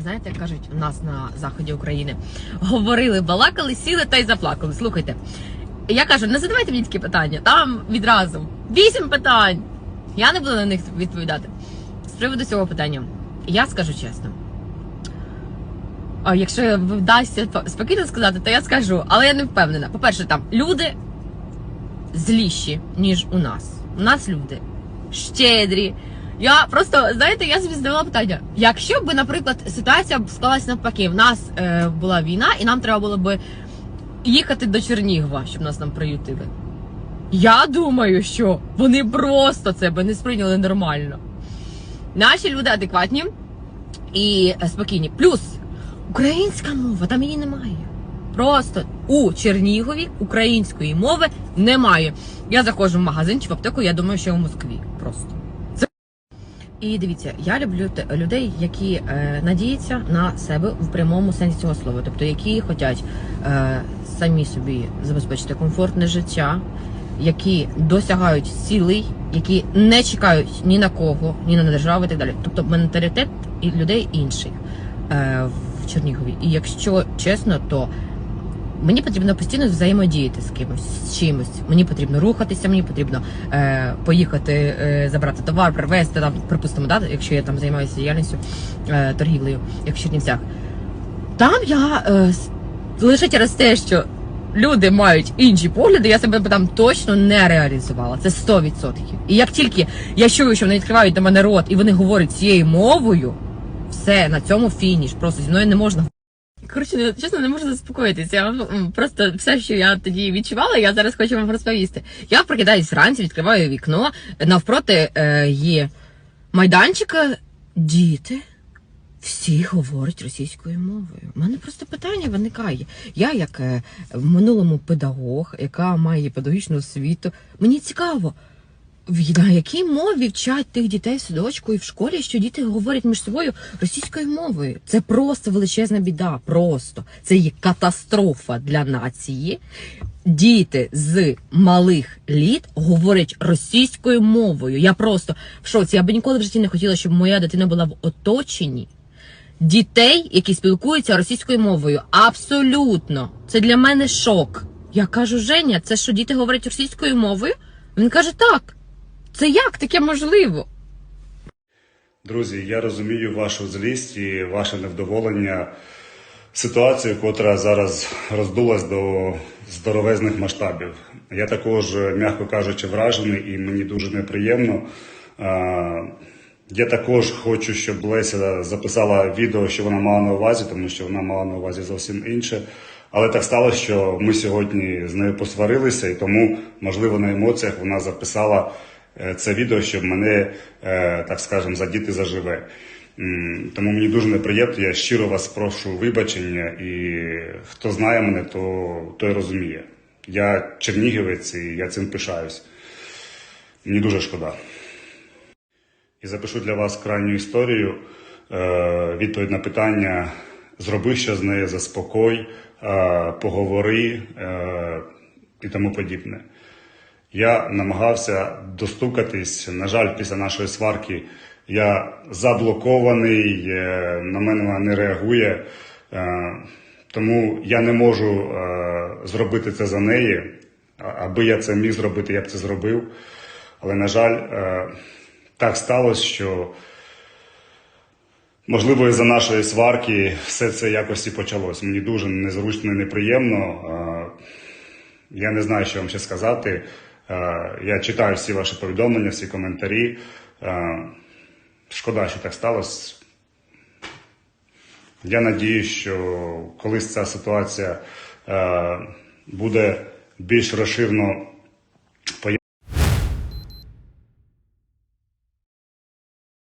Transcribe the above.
знаєте, як кажуть у нас на заході України, говорили, балакали, сіли та й заплакали. Слухайте, я кажу, не задавайте мені такі питання. Там відразу вісім питань. Я не буду на них відповідати. З приводу цього питання, я скажу чесно. Якщо вдасться спокійно сказати, то я скажу, але я не впевнена. По-перше, там люди зліші, ніж у нас. У нас люди щедрі. Я просто, знаєте, я собі задавала питання: якщо б, наприклад, ситуація б склалась навпаки, в нас е, була війна, і нам треба було б їхати до Чернігова, щоб нас там приютили. Я думаю, що вони просто це би не сприйняли нормально. Наші люди адекватні і е, спокійні. Плюс українська мова, там її немає. Просто у Чернігові української мови немає. Я заходжу в магазин чи в аптеку, я думаю, що в Москві просто. І дивіться, я люблю людей, які е, надіються на себе в прямому сенсі цього слова, тобто які хочуть е, самі собі забезпечити комфортне життя, які досягають цілей, які не чекають ні на кого, ні на державу і так далі. Тобто менталітет і людей інших е, в Чернігові. І якщо чесно, то мені потрібно постійно взаємодіяти з кимось, з чимось. Мені потрібно рухатися, мені потрібно е, поїхати е, забрати товар, привезти там, припустимо, да, якщо я там займаюся діяльністю е, торгівлею, як в Чернівцях. Там я е, лише через те, що люди мають інші погляди, я себе там точно не реалізувала. Це 100%. І як тільки я чую, що вони відкривають до мене рот і вони говорять цією мовою, все на цьому фініш. Просто зі мною не можна. Коротше, чесно, не можу заспокоїтися. Я вам просто все, що я тоді відчувала, я зараз хочу вам розповісти. Я прокидаюсь вранці, відкриваю вікно. Навпроти е, є майданчик, діти. Всі говорять російською мовою. У мене просто питання виникає. Я, як е, в минулому педагог, яка має педагогічну освіту, мені цікаво, на якій мові вчать тих дітей в садочку і в школі, що діти говорять між собою російською мовою. Це просто величезна біда. Просто це є катастрофа для нації. Діти з малих літ говорять російською мовою. Я просто в шоці. Я би ніколи в житті не хотіла, щоб моя дитина була в оточенні дітей, які спілкуються російською мовою. Абсолютно, це для мене шок. Я кажу, Женя, це що діти говорять російською мовою? Він каже, так. Це як таке можливо? Друзі, я розумію вашу злість і ваше невдоволення ситуацією, котра зараз роздулась до здоровезних масштабів. Я також, м'яко кажучи, вражений і мені дуже неприємно. Я також хочу, щоб Леся записала відео, що вона мала на увазі, тому що вона мала на увазі зовсім інше. Але так сталося, що ми сьогодні з нею посварилися, і тому, можливо, на емоціях вона записала це відео, щоб мене, е, так скажемо, задіти заживе. Тому мені дуже неприємно. Я щиро вас прошу вибачення, і хто знає мене, то той розуміє. Я чернігівець і я цим пишаюсь. Мені дуже шкода. І запишу для вас крайню історію. Е, відповідь на питання: зроби що з нею, заспокой, е, поговори е, і тому подібне. Я намагався достукатись. На жаль, після нашої сварки я заблокований, е, на мене вона не реагує. Е, Тому я не можу е, зробити це за неї. Аби я це міг зробити, я б це зробив. Але, на жаль, так сталося, що можливо із-за нашої сварки все це якось і почалось. Мені дуже незручно і неприємно. Я не знаю, що вам ще сказати. Е, Я читаю всі ваші повідомлення, всі коментарі. Е, Шкода, що так сталося. Я надію, що колись ця ситуація е, буде більш пояснена.